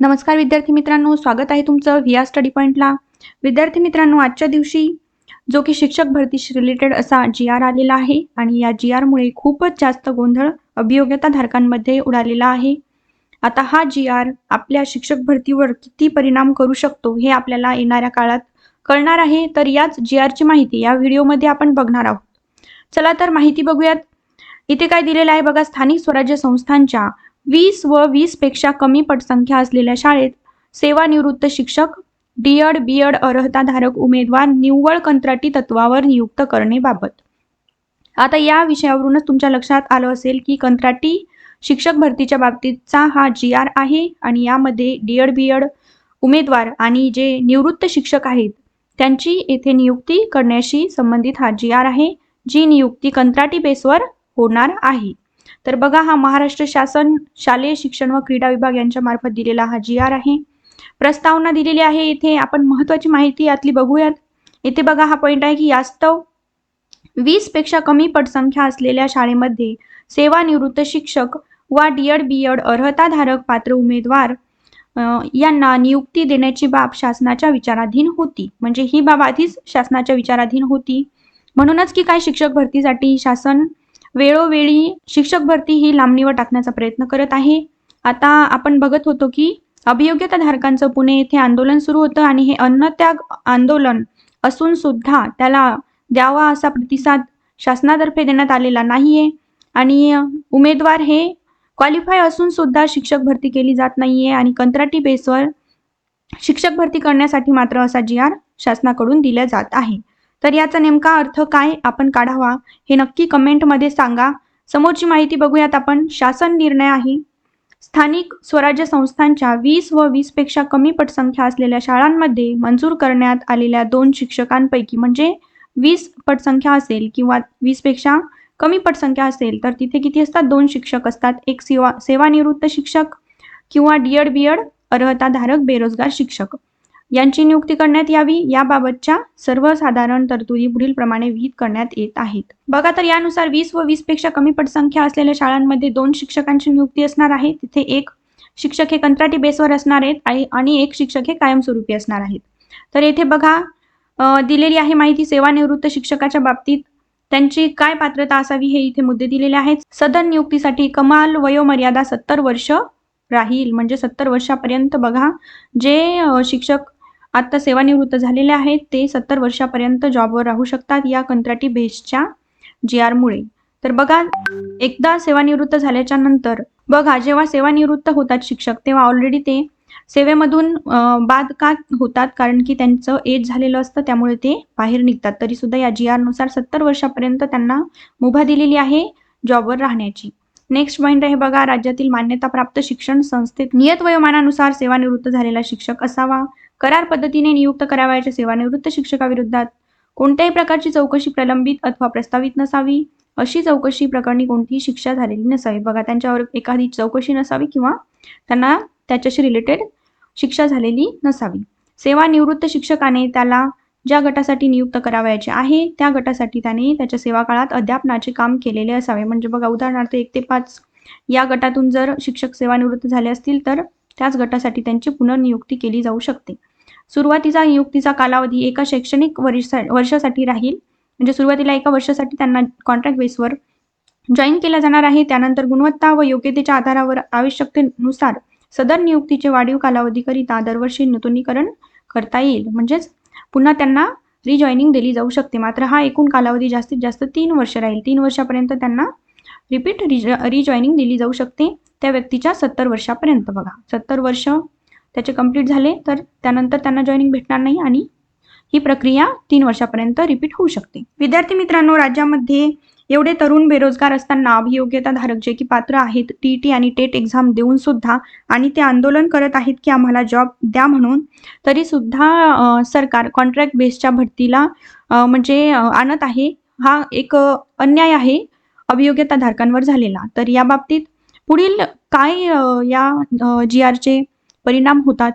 नमस्कार विद्यार्थी मित्रांनो स्वागत आहे तुमचं व्ही आर स्टडी पॉईंटला विद्यार्थी मित्रांनो आजच्या दिवशी जो की शिक्षक भरतीशी रिलेटेड असा जी आर आलेला आहे आणि या जी आरमुळे खूपच जास्त गोंधळ अभियोग्यता धारकांमध्ये उडालेला आहे. आता हा जी आर आपल्या शिक्षक भरतीवर किती परिणाम करू शकतो हे आपल्याला येणाऱ्या काळात कळणार आहे. तर याच जी आरची माहिती या व्हिडिओमध्ये आपण बघणार आहोत. चला तर माहिती बघूयात. इथे काय दिलेलं आहे बघा स्थानिक स्वराज्य संस्थांच्या वीस व वीसपेक्षा कमी पटसंख्या असलेल्या शाळेत सेवानिवृत्त शिक्षक डीएड बीएड अर्हताधारक उमेदवार निव्वळ कंत्राटी तत्वावर नियुक्त करणेबाबत आता या विषयावरूनच तुमच्या लक्षात आलं असेल की कंत्राटी शिक्षक भरतीच्या बाबतीतचा हा जी आर आहे आणि यामध्ये डीएड बीएड उमेदवार आणि जे निवृत्त शिक्षक आहेत त्यांची येथे नियुक्ती करण्याशी संबंधित हा जी आर आहे जी नियुक्ती कंत्राटी बेसवर होणार आहे. तर बघा हा महाराष्ट्र शासन शालेय शिक्षण व क्रीडा विभाग यांच्या मार्फत दिलेला हा जी आर आहे. प्रस्तावना दिलेली आहे इथे. आपण महत्वाची माहिती यातली बघूयात. इथे बघा हा पॉइंट आहे की यास्तव वीसपेक्षा कमी पटसंख्या असलेल्या शाळेमध्ये सेवानिवृत्त शिक्षक वा डीएड बीएड अर्हताधारक पात्र उमेदवार यांना नियुक्ती देण्याची बाब शासनाच्या विचाराधीन होती. म्हणजे ही बाब आधीच शासनाच्या विचाराधीन होती. म्हणूनच की काय शिक्षक भरतीसाठी शासन वेळोवेळी शिक्षक भरती ही लांबणीवर टाकण्याचा प्रयत्न करत आहे. आता आपण बघत होतो की अभियोग्यता धारकांचं पुणे येथे आंदोलन सुरू होतं आणि हे अन्नत्याग आंदोलन असून सुद्धा त्याला द्यावा असा प्रतिसाद शासनातर्फे देण्यात आलेला नाहीये. आणि उमेदवार हे क्वालिफाय असून सुद्धा शिक्षक भरती केली जात नाहीये आणि कंत्राटी बेसवर शिक्षक भरती करण्यासाठी मात्र असा जी आर शासनाकडून दिला जात आहे. तर याचा नेमका अर्थ काय आपण काढावा हे नक्की कमेंटमध्ये सांगा. समोरची माहिती बघूयात आपण. शासन निर्णय आहे. स्थानिक स्वराज्य संस्थांच्या वीस व वीसपेक्षा कमी पटसंख्या असलेल्या शाळांमध्ये मंजूर करण्यात आलेल्या दोन शिक्षकांपैकी म्हणजे वीस पटसंख्या असेल किंवा वीसपेक्षा कमी पटसंख्या असेल तर तिथे किती असतात? दोन शिक्षक असतात. एक सेवा सेवानिवृत्त शिक्षक किंवा डीएड बीएड अर्हताधारक बेरोजगार शिक्षक. यांची नियुक्ती करण्यात यावी याबाबतच्या सर्वसाधारण तरतुदी पुढील प्रमाणे विहित करण्यात येत आहेत. बघा तर यानुसार वीस व वीसपेक्षा कमी पटसंख्या असलेल्या शाळांमध्ये दोन शिक्षकांची नियुक्ती असणार आहे. तिथे एक शिक्षक हे कंत्राटी बेसवर असणार आहेत आणि- एक शिक्षक हे कायमस्वरूपी असणार आहेत. तर येथे बघा दिलेली आहे माहिती सेवानिवृत्त शिक्षकाच्या बाबतीत. त्यांची काय पात्रता असावी हे इथे मुद्दे दिलेले आहेत. सदन नियुक्तीसाठी कमाल वयोमर्यादा सत्तर वर्ष राहील. म्हणजे सत्तर वर्षापर्यंत बघा जे शिक्षक आता सेवानिवृत्त झालेले आहेत. ते सत्तर वर्षापर्यंत जॉबवर राहू शकतात या कंत्राटी बेसच्या जी आरमुळे तर बघा एकदा सेवानिवृत्त झाल्याच्यानंतर बघा जेव्हा सेवानिवृत्त होतात शिक्षक तेव्हा ऑलरेडी ते सेवेमधून बाद का होतात? कारण की त्यांचं एज झालेलं असतं त्यामुळे ते बाहेर निघतात. तरी सुद्धा या जी नुसार सत्तर वर्षापर्यंत त्यांना मुभा दिलेली आहे जॉबवर राहण्याची. नेक्स्ट पॉईंट आहे बघा राज्यातील मान्यताप्राप्त शिक्षण संस्थेत नियत वयोमानानुसार सेवानिवृत्त झालेला शिक्षक असावा. करार पद्धतीने नियुक्त करावयाच्या सेवानिवृत्त शिक्षकाविरोधात कोणत्याही प्रकारची चौकशी प्रलंबित अथवा प्रस्तावित नसावी. अशी चौकशी प्रकरणी कोणतीही शिक्षा झालेली नसावी. बघा त्यांच्यावर एखादी चौकशी नसावी किंवा त्यांना त्याच्याशी रिलेटेड शिक्षा झालेली नसावी. सेवानिवृत्त शिक्षकाने त्याला ज्या गटासाठी नियुक्त करावयाचे आहे त्या गटासाठी त्याने त्याच्या सेवा काळात अध्यापनाचे काम केलेले असावे. म्हणजे बघा उदाहरणार्थ एक ते पाच या गटातून जर शिक्षक सेवानिवृत्त झाले असतील तर त्याच गटासाठी त्यांची पुनर्नियुक्ती केली जाऊ शकते. सुरुवातीचा नियुक्तीचा कालावधी एका शैक्षणिक वर्षा वर्षासाठी राहील. म्हणजे सुरुवातीला एका वर्षासाठी त्यांना कॉन्ट्रॅक्ट बेसवर जॉईन केला जाणार आहे. त्यानंतर गुणवत्ता व योग्यतेच्या आधारावर आवश्यकतेनुसार सदर नियुक्तीचे वाढीव कालावधीकरिता दरवर्षी नूतनीकरण करता येईल. म्हणजेच पुन्हा त्यांना रिजॉईनिंग दिली जाऊ शकते. मात्र हा एकूण कालावधी जास्तीत जास्त तीन वर्ष राहील. तीन वर्षापर्यंत त्यांना रिपीट रिजॉईनिंग दिली जाऊ शकते. त्या व्यक्तीच्या सत्तर वर्षापर्यंत बघा. सत्तर वर्ष त्याचे कंप्लीट झाले तर त्यानंतर त्यांना जॉईनिंग भेटणार नाही आणि ही प्रक्रिया तीन वर्षापर्यंत रिपीट होऊ शकते. विद्यार्थी मित्रांनो राज्यामध्ये एवढे तरुण बेरोजगार असताना अभियोग्यता धारक जे की पात्र आहेत टी टी आणि टेट एक्झाम देऊन सुद्धा आणि ते आंदोलन करत आहेत की आम्हाला जॉब द्या म्हणून तरी सुद्धा सरकार कॉन्ट्रॅक्ट बेसच्या भरतीला म्हणजे आणत आहे. हा एक अन्याय आहे अभियोग्यता धारकांवर झालेला. तर या बाबतीत पुढील काय या जी आरचे परिणाम होतात?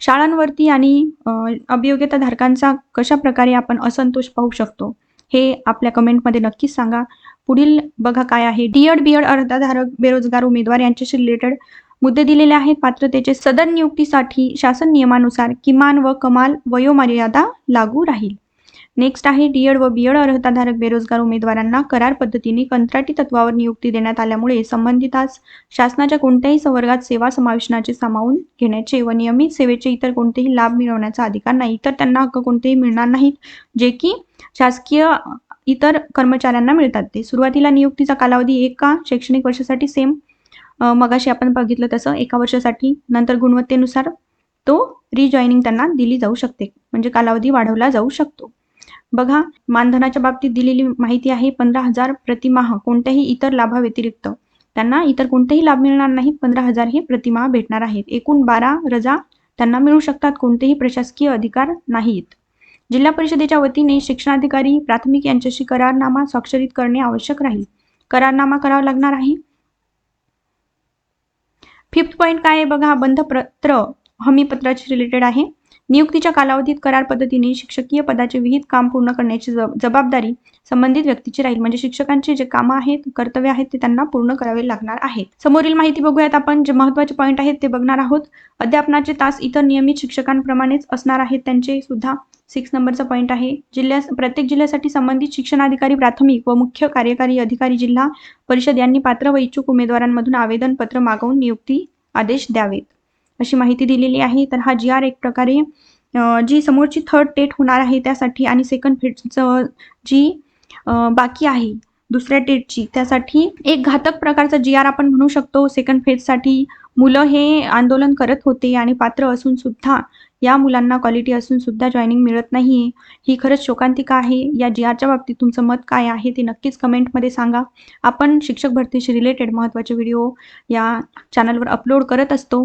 शाळांवरती आणि अभियोग्यता धारकांचा कशा प्रकारे आपण असंतोष पाहू शकतो? हे आपल्या कमेंटमध्ये नक्कीच सांगा. पुढील बघा काय आहे. डीएड बीएड अर्धाधारक बेरोजगार उमेदवार यांच्याशी रिलेटेड मुद्दे दिलेले आहेत. पात्रतेचे सदन नियुक्तीसाठी शासन नियमानुसार किमान व कमाल वयोमर्यादा लागू राहील. नेक्स्ट आहे डीएड व बीएड अर्हताधारक बेरोजगार उमेदवारांना करार पद्धतीने कंत्राटी तत्वावर नियुक्ती देण्यात आल्यामुळे संबंधितास शासनाच्या कोणत्याही संवर्गात सेवा समावेशनाचे सामावून घेण्याचे व नियमित सेवेचे इतर कोणतेही लाभ मिळवण्याचा अधिकार नाही. तर त्यांना हक्क कोणतेही मिळणार नाहीत जे की शासकीय इतर कर्मचाऱ्यांना मिळतात. ते सुरुवातीला नियुक्तीचा कालावधी एका शैक्षणिक वर्षासाठी सेम मगाशी आपण बघितलं तसं एका वर्षासाठी नंतर गुणवत्तेनुसार तो रिजॉईनिंग त्यांना दिली जाऊ शकते. म्हणजे कालावधी वाढवला जाऊ शकतो. बघा मानधनाच्या बाबतीत दिलेली माहिती आहे पंधरा हजार प्रतिमाह कोणत्याही इतर लाभाव्यतिरिक्त. त्यांना इतर कोणतेही लाभ मिळणार नाहीत पंधरा हजार हे प्रतिमाह भेटणार आहेत. एकूण बारा रजा त्यांना मिळू शकतात कोणतेही प्रशासकीय अधिकार नाहीत. जिल्हा परिषदेच्या वतीने शिक्षणाधिकारी प्राथमिक यांच्याशी करारनामा स्वाक्षरित करणे आवश्यक राहील. करारनामा करावा लागणार आहे. फिफ्थ पॉईंट काय आहे बघा बंधपत्र हमीपत्राशी रिलेटेड आहे. नियुक्तीच्या कालावधीत करार पद्धतीने शिक्षकीय पदाचे विहित काम पूर्ण करण्याची जबाबदारी संबंधित व्यक्तीची राहील. म्हणजे शिक्षकांचे जे काम आहेत कर्तव्य आहेत ते त्यांना पूर्ण करावे लागणार आहेत. समोरील माहिती बघूयात आपण. जे महत्त्वाचे पॉईंट आहेत ते बघणार आहोत. अध्यापनाचे तास इतर नियमित शिक्षकांप्रमाणेच असणार आहेत. त्यांचे सुद्धा सिक्स नंबरचा पॉईंट आहे. जिल्ह्या प्रत्येक जिल्ह्यासाठी संबंधित शिक्षणाधिकारी प्राथमिक व मुख्य कार्यकारी अधिकारी जिल्हा परिषद यांनी पात्र व इच्छुक उमेदवारांमधून आवेदन पत्र मागवून नियुक्ती आदेश द्यावेत. अशी माहिती दिलेली आहे. तर हा जी आर एक प्रकारे जी समोरची थर्ड टेट होणार आहे त्यासाठी आणि सेकंड फेटचं जी बाकी आहे दुसऱ्या टेटची त्यासाठी एक घातक प्रकारचा जी आर आपण म्हणू शकतो. सेकंड फेजसाठी मुलं हे आंदोलन करत होते आणि पात्र असून सुद्धा या मुलांना क्वालिटी असून सुद्धा जॉईनिंग मिळत नाही. ही खरंच शोकांतिका आहे. या जी आरच्या बाबतीत तुमचं मत काय आहे ते नक्कीच कमेंटमध्ये सांगा. आपण शिक्षक भरतीशी रिलेटेड महत्त्वाचे व्हिडिओ या चॅनलवर अपलोड करत असतो.